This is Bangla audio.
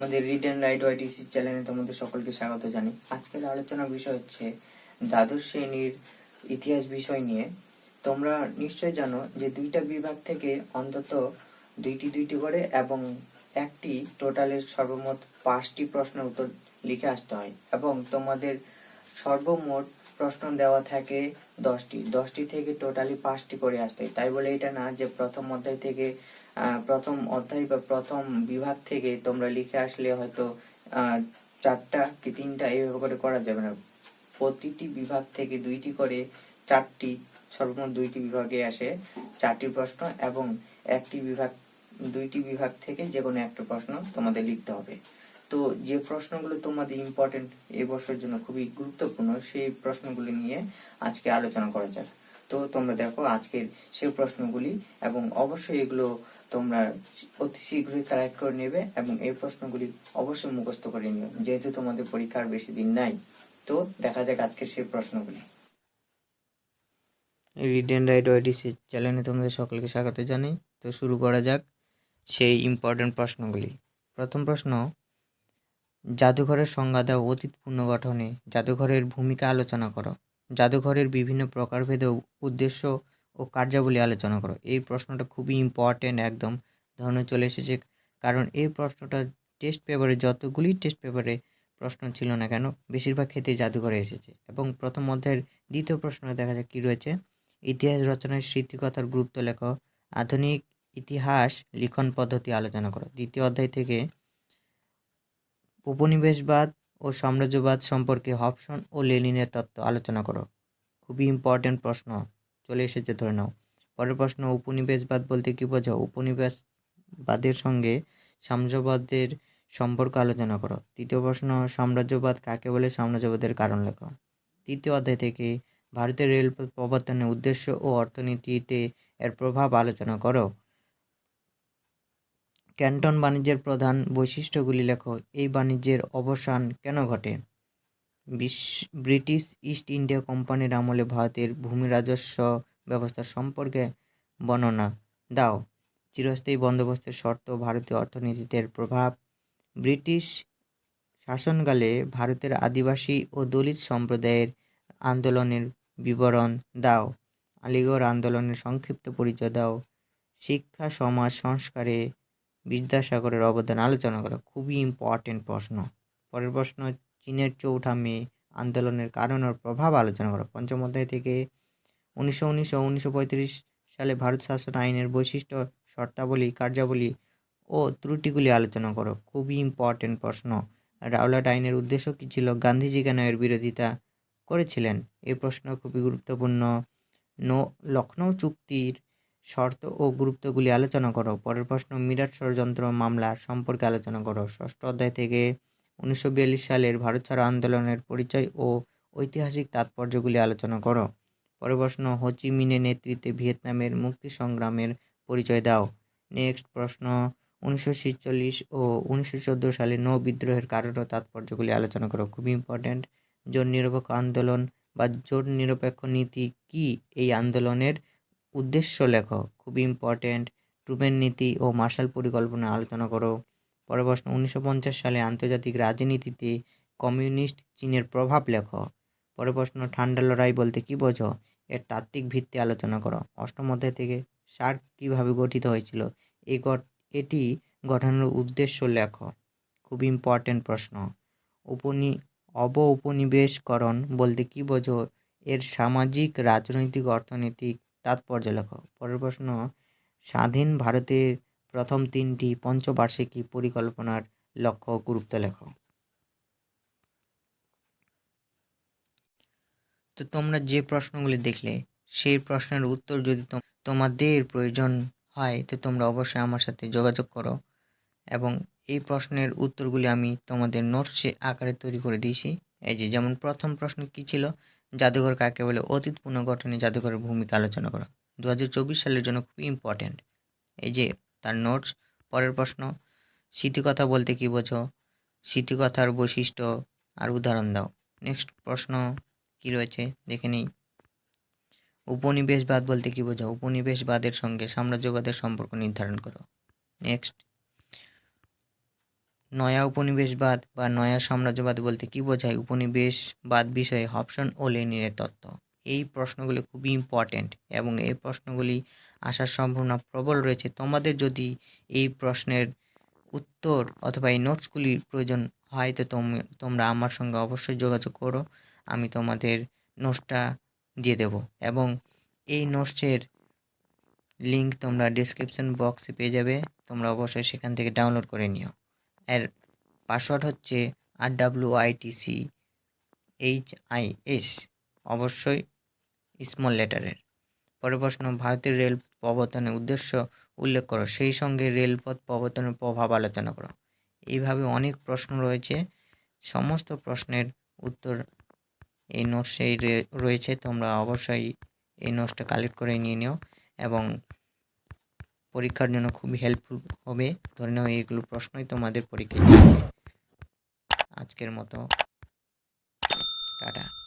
আমাদের রিড অ্যান্ড রাইট ওয়াইটিসি চ্যানেলে তোমাদের সকলকে স্বাগত জানাই। আজকের আলোচনার বিষয় হচ্ছে দ্বাদশ শ্রেণির ইতিহাস বিষয় নিয়ে। তোমরা নিশ্চয় জানো যে দুইটা বিভাগ থেকে অন্তত দুইটি দুইটি করে এবং একটি টোটালের সর্বমোট পাঁচটি প্রশ্নের উত্তর লিখে আসতে হয় এবং তোমাদের সর্বমোট প্রশ্ন দেওয়া থাকে দশটি। দশটি থেকে টোটালি পাঁচটি করে আসতে হয়। তাই বলে এটা না যে প্রথম অধ্যায় থেকে প্রথম অধ্যায় বা প্রথম বিভাগ থেকে তোমরা লিখে আসলে হয়তো চারটা কি তিনটা এইভাবে করে করা যাবে না। প্রতিটি বিভাগ থেকে দুইটি করে চারটি, সর্বমোট দুইটি বিভাগে আসে চারটি প্রশ্ন এবং একটি বিভাগ, দুইটি বিভাগ থেকে যে কোনো একটা প্রশ্ন তোমাদের লিখতে হবে। তো যে প্রশ্নগুলো তোমাদের ইম্পর্টেন্ট এই বছরের জন্য খুবই গুরুত্বপূর্ণ, সেই প্রশ্নগুলি নিয়ে আজকে আলোচনা করা যাক। তো তোমরা দেখো আজকের সেই প্রশ্নগুলি এবং অবশ্যই এগুলো তোমরা অতি শীঘ্রই কালেক্ট করে নেবে এবং এই প্রশ্নগুলি অবশ্যই মুখস্থ করে নিও। যেহেতু তোমাদের পরীক্ষার বেশি দিন নাই, তো দেখা যাক আজকের সেই প্রশ্নগুলি। রিড অ্যান্ড রাইট ওয়াইডিসি চ্যানেলে তোমাদের সকলকে স্বাগত জানাই। তো শুরু করা যাক সেই ইম্পর্টেন্ট প্রশ্নগুলি। প্রথম প্রশ্ন, জাদুঘরের সংজ্ঞা দাও অতীত পুনর্গঠনে। জাদুঘরের ভূমিকা আলোচনা করো। জাদুঘরের বিভিন্ন প্রকারভেদে উদ্দেশ্য ও কার্যাবলী আলোচনা করো। এই প্রশ্নটা খুবই ইম্পর্টেন্ট একদম ধরনের চলে এসেছে। কারণ এই প্রশ্নটা টেস্ট পেপারে যতগুলি টেস্ট পেপারে প্রশ্ন ছিল না কেন, বেশিরভাগ ক্ষেত্রে জাদুঘরে এসেছে। এবং প্রথম অধ্যায়ের দ্বিতীয় প্রশ্ন দেখা যাক কী রয়েছে। ইতিহাস রচনার স্মৃতিকথার গুরুত্ব লেখ। আধুনিক ইতিহাস লিখন পদ্ধতি আলোচনা করো। দ্বিতীয় অধ্যায় থেকে উপনিবেশবাদ ও সাম্রাজ্যবাদ সম্পর্কে হবসন ও লেনিনের তত্ত্ব আলোচনা করো। খুবই ইম্পর্টেন্ট প্রশ্ন। চলে এসেছে, ধরে নাও। পরের প্রশ্ন, উপনিবেশবাদ বলতে কী বোঝাও? উপনিবেশবাদের সঙ্গে সাম্রাজ্যবাদের সম্পর্ক আলোচনা করো। তৃতীয় প্রশ্ন, সাম্রাজ্যবাদ কাকে বলে? সাম্রাজ্যবাদের কারণ লেখো। তৃতীয় অধ্যায় থেকে ভারতের রেলপথ প্রবর্তনের উদ্দেশ্য ও অর্থনীতিতে এর প্রভাব আলোচনা করো। ক্যান্টন বাণিজ্যের প্রধান বৈশিষ্ট্যগুলি লেখো। এই বাণিজ্যের অবসান কেন ঘটে? ব্রিটিশ ইস্ট ইন্ডিয়া কোম্পানির আমলে ভারতের ভূমি রাজস্ব ব্যবস্থা সম্পর্কে বর্ণনা দাও। চিরস্থায়ী বন্দোবস্তের শর্ত ভারতীয় অর্থনীতিতে প্রভাব। ব্রিটিশ শাসনকালে ভারতের আদিবাসী ও দলিত সম্প্রদায়ের আন্দোলনের বিবরণ দাও। আলিগড় আন্দোলনের সংক্ষিপ্ত পরিচয় দাও। শিক্ষা, সমাজ, সংস্কারে বিদ্যাসাগরের অবদান আলোচনা করা খুবই ইম্পর্টেন্ট প্রশ্ন। পরের প্রশ্ন চীনের চৌঠা মে আন্দোলনের কারণ ও প্রভাব আলোচনা করা পঞ্চম অধ্যায় থেকে উনিশশো উনিশশো উনিশশো পঁয়ত্রিশ সালে ভারত শাসন আইনের বৈশিষ্ট্য, শর্তাবলী, কার্যাবলী ও ত্রুটিগুলি আলোচনা করো। খুবই ইম্পর্টেন্ট প্রশ্ন। রাওলাট আইনের উদ্দেশ্য কী ছিল? গান্ধীজি কেন এর বিরোধিতা করেছিলেন? এই প্রশ্ন খুবই গুরুত্বপূর্ণ। নো লখনৌ চুক্তির শর্ত ও গুরুত্বগুলি আলোচনা করো। পরের প্রশ্ন, মিরাট ষড়যন্ত্র মামলা সম্পর্কে আলোচনা করো। ষষ্ঠ অধ্যায় থেকে উনিশশো বিয়াল্লিশ সালের ভারত ছাড়ো আন্দোলনের পরিচয় ও ঐতিহাসিক তাৎপর্যগুলি আলোচনা করো। পরের প্রশ্ন হোচি মিনের নেতৃত্বে ভিয়েতনামের মুক্তি সংগ্রামের পরিচয় দাও। নেক্সট প্রশ্ন, উনিশশো ছেচল্লিশ ও উনিশশো চোদ্দ সালে নৌ বিদ্রোহের কারণ ও তাৎপর্যগুলি আলোচনা করো। খুবই ইম্পর্ট্যান্ট জোট নিরপেক্ষ আন্দোলন বা জোট নিরপেক্ষ নীতি কি এই আন্দোলনের উদ্দেশ্য লেখো? খুবই ইম্পর্ট্যান্ট ট্রুমেন নীতি ও মার্শাল পরিকল্পনা আলোচনা করো। পরের প্রশ্ন, উনিশশো পঞ্চাশ সালে আন্তর্জাতিক রাজনীতিতে কমিউনিস্ট চীনের প্রভাব লেখো। পরের প্রশ্ন, ঠান্ডা লড়াই বলতে কী বোঝো? এর তাত্ত্বিক ভিত্তি আলোচনা করো। অষ্টম অধ্যায় থেকে সার্ক কীভাবে গঠিত হয়েছিল? গঠ- এটি গঠনের উদ্দেশ্য লেখ। খুব ইম্পর্ট্যান্ট প্রশ্ন। উপনি অব উপনিবেশকরণ বলতে কী বোঝো? এর সামাজিক, রাজনৈতিক, অর্থনৈতিক তাৎপর্য লেখ। পরের প্রশ্ন, স্বাধীন ভারতের প্রথম তিনটি পঞ্চবার্ষিকী পরিকল্পনার লক্ষ্য গুরুত্ব লেখো। তো তোমরা যে প্রশ্নগুলি দেখলে, সেই প্রশ্নের উত্তর যদি তোম- তোমাদের প্রয়োজন হয়, তো তোমরা অবশ্যই আমার সাথে যোগাযোগ করো এবং এই প্রশ্নের উত্তরগুলি আমি তোমাদের নোটসে আকারে তৈরি করে দিয়েছি। এই যে, যেমন প্রথম প্রশ্ন কি ছিল? জাদুঘর কাকে বলে? অতীত পুনর্গঠনে জাদুঘরের ভূমিকা আলোচনা করো। দু সালের জন্য খুবই ইম্পর্ট্যান্ট এই যে তার নোটস পরের প্রশ্ন স্মৃতিকথা বলতে কী বোঝো? স্মৃতিকথার বৈশিষ্ট্য আর উদাহরণ দাও। নেক্সট প্রশ্ন, কি রয়েছে? দেখে নিই। উপনিবেশবাদ বলতে কী বোঝো? উপনিবেশবাদের সঙ্গে সাম্রাজ্যবাদের সম্পর্ক নির্ধারণ করো। নেক্সট নয়া উপনিবেশবাদ বা নয়া সাম্রাজ্যবাদ বলতে কী বোঝায়? উপনিবেশবাদ বিষয়ে হবসন ও লেনিনের তত্ত্ব। এই প্রশ্নগুলি খুবই ইম্পর্ট্যান্ট এবং এই প্রশ্নগুলি আসার সম্ভাবনা প্রবল রয়েছে। তোমাদের যদি এই প্রশ্নের উত্তর অথবা এই নোটসগুলির প্রয়োজন হয় তো তোম- তোমরা আমার সঙ্গে অবশ্যই যোগাযোগ করো, আমি তোমাদের নোটসটা দিয়ে দেব এবং এই নোটসের লিঙ্ক তোমরা ডিসক্রিপশন বক্সে পেয়ে যাবে, তোমরা অবশ্যই সেখান থেকে ডাউনলোড করে নিও। এর পাসওয়ার্ড হচ্ছে R W ITC H I S অবশ্যই স্মল লেটারের। পরের প্রশ্ন ভারতের রেল প্রবর্তনের উদ্দেশ্য উল্লেখ করো। সেই সঙ্গে রেলপথ প্রবর্তনের প্রভাব আলোচনা করো। এইভাবে অনেক প্রশ্ন রয়েছে। সমস্ত প্রশ্নের উত্তর এই নোটসেই রয়েছে। তোমরা অবশ্যই এই নোটসটা কালেক্ট করে নিয়ে নিও এবং পরীক্ষার জন্য খুবই হেল্পফুল হবে। ধরে নাও এইগুলো প্রশ্নই তোমাদের পরীক্ষায় আজকের মতো। টাটা।